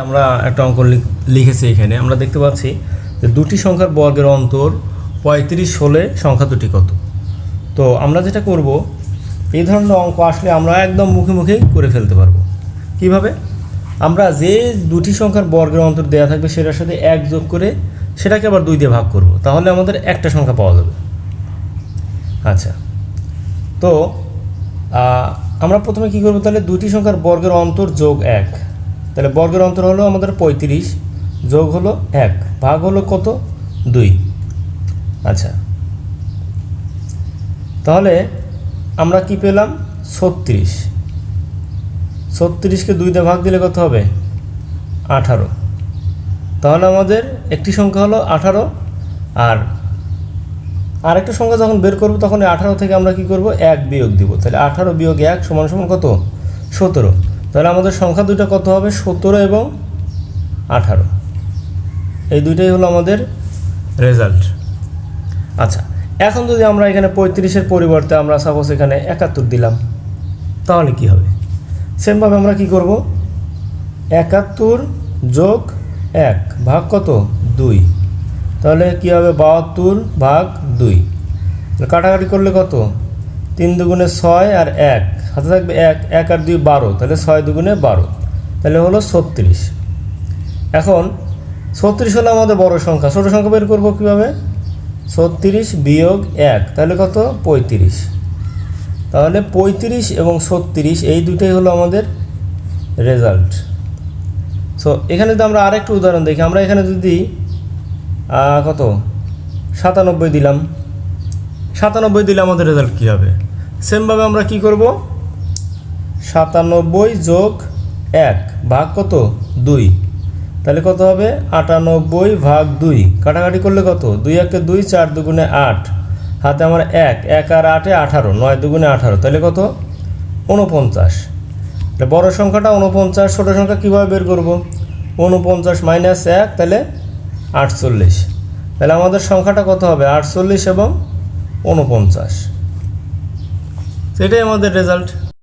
আমরা একটা অঙ্ক লিখ- লিখেছি এখানে। আমরা দেখতে পাচ্ছি যে দুটি সংখ্যার বর্গের অন্তর পঁয়ত্রিশ হলে সংখ্যা দুটি কত? তো আমরা যেটা করব, এই ধরনের অঙ্ক আসলে আমরা একদম মুখে মুখেই করে ফেলতে পারব। কীভাবে? আমরা যে দুটি সংখ্যার বর্গের অন্তর দেওয়া থাকবে সেটার সাথে এক যোগ করে সেটাকে আবার দুই দিয়ে ভাগ করব। তাহলে আমাদের একটা সংখ্যা পাওয়া যাবে। আচ্ছা। তো আমরা প্রথমে কি করব তাহলে দুটি সংখ্যার বর্গের অন্তর যোগ এক। তাহলে বর্গের অন্তর হলো আমাদের পঁয়ত্রিশ, যোগ হলো এক, ভাগ হলো কত? দুই। আচ্ছা। তাহলে আমরা কি পেলাম? ছত্রিশ। ছত্রিশকে দুই দিয়ে ভাগ দিলে কত হবে? আঠারো। তাহলে আমাদের একটি সংখ্যা হলো আঠারো, আর আরেকটা সংখ্যা যখন বের করব তখন আঠারো থেকে আমরা কি করব? এক বিয়োগ দিব। তাহলে আঠারো বিয়োগ এক সমান সমান কত? সতেরো। তাহলে আমাদের সংখ্যা দুটো কত হবে? সতেরো এবং আঠারো। এই দুইটাই হলো আমাদের রেজাল্ট আচ্ছা এখন যদি আমরা এখানে পঁয়ত্রিশের পরিবর্তে আমরা সাপোজ এখানে একাত্তর দিলাম, তাহলে কি হবে? সেমভাবে আমরা কি করব? একাত্তর যোগ এক ভাগ কত? দুই। তাহলে কী হবে? বাহাত্তর ভাগ দুই। কাটাকাটি করলে কত? তিন দুগুণে ছয় আর এক। হাতে থাকবে এক এক আর দুই বারো, তাহলে ছয় দুগুণে বারো, তাহলে হলো ছত্রিশ। এখন ছত্রিশ হলো আমাদের বড় সংখ্যা, ছোটো সংখ্যা বের করব কীভাবে? ছত্রিশ বিয়োগ এক, তাহলে কত? পঁয়ত্রিশ। তাহলে পঁয়ত্রিশ এবং ছত্রিশ, এই দুটোই হলো আমাদের রেজাল্ট সো এখানে যদি আমরা আরেকটু উদাহরণ দেখি, আমরা এখানে যদি কত? সাতানব্বই দিলাম। সাতানব্বই দিলে আমাদের রেজাল্ট কী হবে? সেমভাবে আমরা কি করব? সাতানব্বই যোগ এক, ভাগ কত? দুই। তাহলে কত হবে? আটানব্বই ভাগ দুই। কাটাকাটি করলে কত? দুই একে দুই, চার দুগুণে আট। হাতে আমার এক এক আর আটে আঠারো, নয় দুগুণে আঠারো। তাহলে কত? উনপঞ্চাশ বড় সংখ্যাটা উনপঞ্চাশ ছোটো সংখ্যা কীভাবে বের করব? উনপঞ্চাশ মাইনাস এক, তাহলে আটচল্লিশ। তাহলে আমাদের সংখ্যাটা কত হবে? আটচল্লিশ এবং উনপঞ্চাশ সেটাই আমাদের রেজাল্ট।